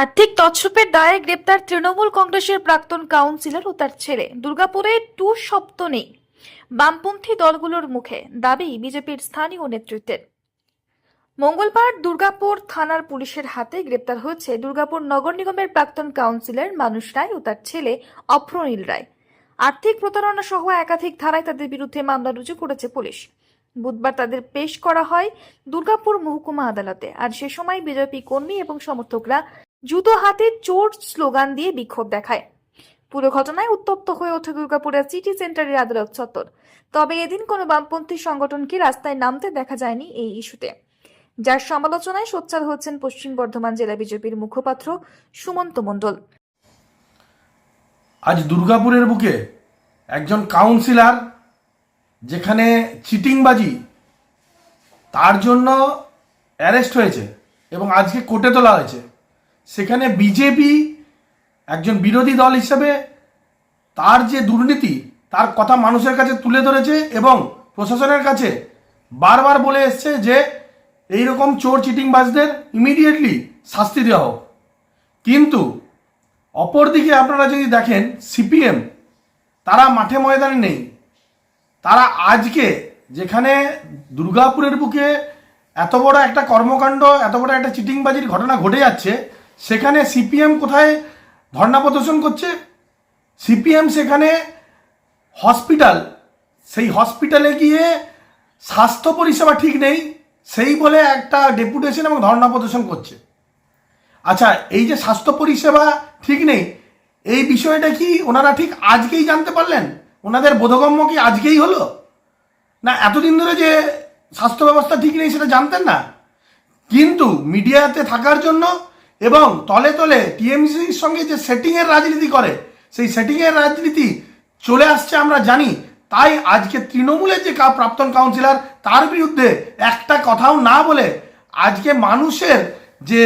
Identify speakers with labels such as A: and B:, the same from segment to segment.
A: আর্থিক তছরূপের দায়ে গ্রেপ্তার তৃণমূল কংগ্রেসের প্রাক্তন কাউন্সিলর ও তার ছেলে। দুর্গাপুরে টু শব্দ নেই। বামপন্থী দলগুলোর মুখে দাবি বিজেপির স্থানীয় নেতৃত্বের। মঙ্গলবার দুর্গাপুর থানার পুলিশের হাতে গ্রেপ্তার হয়েছে দুর্গাপুর নগর নিগমের প্রাক্তন কাউন্সিলর মানুষ রায় ও তার ছেলে অভ্রনীল রায়। আর্থিক প্রতারণা সহ একাধিক ধারায় তাদের বিরুদ্ধে মামলা রুজু করেছে পুলিশ। বুধবার তাদের পেশ করা হয় দুর্গাপুর মহকুমা আদালতে। আর সে সময় বিজেপি কর্মী এবং সমর্থকরা জুতো হাতে চোর স্লোগান দিয়ে বিক্ষোভ দেখায়। পুরো ঘটনায় উত্তপ্ত হয়ে ওঠে দুর্গাপুরের সিটি সেন্টারের আদালত চত্বর। তবে এদিন কোনো বামপন্থী সংগঠনকে রাস্তায় নামতে দেখা যায়নি এই ইস্যুতে। যার সমালোচনায় সোচ্চার হচ্ছেন পশ্চিম বর্ধমান জেলা বিজেপির মুখপাত্র সুমন্ত মণ্ডল।
B: আজ দুর্গাপুরের বুকে একজন কাউন্সিলার যেখানে চিটিংবাজি, তার জন্য অ্যারেস্ট হয়েছে এবং আজকে কোর্টে তোলা হয়েছে। সেখানে বিজেপি একজন বিরোধী দল হিসেবে তার যে দুর্নীতি, তার কথা মানুষের কাছে তুলে ধরেছে এবং প্রশাসনের কাছে বারবার বলে এসছে যে এই রকম চোর চিটিংবাজদের ইমিডিয়েটলি শাস্তি দেওয়া হোক। কিন্তু অপরদিকে আপনারা যদি দেখেন, সিপিএম, তারা মাঠে ময়দানে নেই। তারা আজকে যেখানে দুর্গাপুরের বুকে এত বড় একটা কর্মকাণ্ড, এত বড় একটা চিটিংবাজির ঘটনা ঘটে যাচ্ছে সেখানে সিপিএম কোথায় ধর্ণা প্রদর্শন করছে? সিপিএম সেখানে হসপিটাল। সেই হসপিটালে গিয়ে স্বাস্থ্য পরিষেবা ঠিক নেই, সেই বলে একটা ডেপুটেশন এবং ধর্ণা প্রদর্শন করছে। আচ্ছা এই যে স্বাস্থ্য পরিষেবা ঠিক নেই, এই বিষয়টা কি ওনারা ঠিক আজকেই জানতে পারলেন? ওনাদের বোধগম্য কি আজকেই হলো? না, এতদিন ধরে যে স্বাস্থ্য ব্যবস্থা ঠিক নেই সেটা জানতেন না। কিন্তু মিডিয়াতে থাকার জন্য এবং তলে তলে টিএমসির সঙ্গে যে সেটিংয়ের রাজনীতি করে, সেই সেটিংয়ের রাজনীতি চলে আসছে আমরা জানি। তাই আজকে তৃণমূলের যে প্রাক্তন কাউন্সিলর, তার বিরুদ্ধে একটা কথাও না বলে আজকে মানুষের যে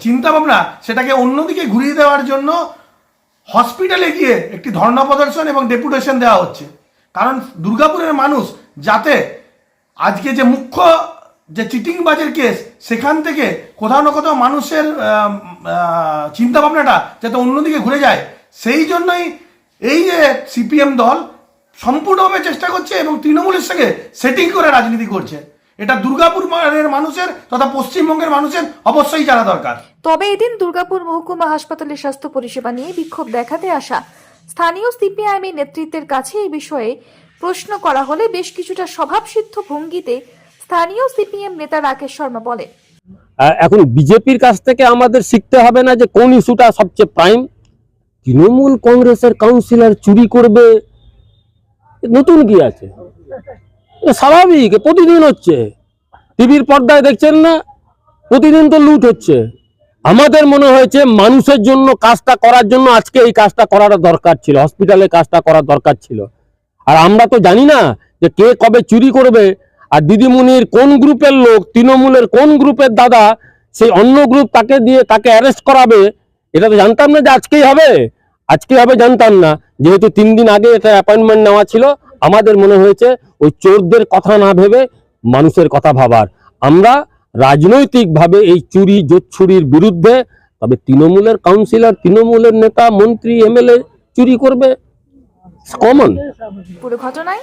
B: চিন্তা ভাবনা সেটাকে অন্যদিকে ঘুরিয়ে দেওয়ার জন্য হসপিটালে গিয়ে একটি ধর্ণা প্রদর্শন এবং ডেপুটেশন দেওয়া হচ্ছে। কারণ দুর্গাপুরের মানুষ যাতে আজকে যে মুখ্য যে চিটিংবাজের কেস, সেখান থেকে কোথাও না কোথাও মানুষের চিন্তা ভাবনাটা যাতে অন্যদিকে ঘুরে যায়, সেই জন্যই এই যে সিপিএম দল সম্পূর্ণভাবে চেষ্টা করছে এবং তৃণমূলের সঙ্গে সেটিং করে রাজনীতি করছে। এটা দুর্গাপুর মানুষের তথা পশ্চিমবঙ্গের মানুষের অবশ্যই জানা দরকার।
A: তবে এদিন দুর্গাপুর মহকুমা হাসপাতালের স্বাস্থ্য পরিষেবা নিয়ে বিক্ষোভ দেখাতে আসা স্থানীয় সিপিআইএম নেতৃত্বের কাছে এই বিষয়ে প্রশ্ন করা হলে বেশ কিছুটা স্বভাবসিদ্ধ ভঙ্গিতে স্থানীয় সিপিএম নেতা রাকেশ শর্মা বলেন
C: এখন বিজেপির কাছ থেকে আমাদের শিখতে হবে না যে কোন ইস্যুটা সবচেয়ে প্রাইম। তৃণমূল কংগ্রেসের কাউন্সিলর চুরি করবে নতুন কি আছে? স্বাভাবিক প্রতিদিন হচ্ছে। টিভির পর্দায় দেখছেন না, প্রতিদিন তো লুট হচ্ছে। আমাদের মনে হয়েছে মানুষের জন্য কাজটা করার জন্য আজকে এই কাজটা করার দরকার ছিল, হসপিটালে কাজটা করার দরকার ছিল। আর আমরা তো জানি না যে কে কবে চুরি করবে আর দিদিমণির কোন গ্রুপের লোক, তৃণমূলের কোন গ্রুপের দাদা, সেই অন্য গ্রুপ তাকে দিয়ে, তাকে অ্যারেস্ট করাবে, এটা তো জানতাম না যে আজকেই হবে। আজকে হবে জানতাম না। যেহেতু তিন দিন আগে এটা অ্যাপয়েন্টমেন্ট নেওয়া ছিল, আমাদের মনে হয়েছে ওই চোরদের কথা না ভেবে মানুষের কথা ভাবার। আমরা রাজনৈতিকভাবে এই চুরি জোচ্ছুরির বিরুদ্ধে, তবে তৃণমূলের কাউন্সিলর তৃণমূলের নেতা, মন্ত্রী, এমএলএ চুরি করবে? কমন
A: পুরো ঘটনায়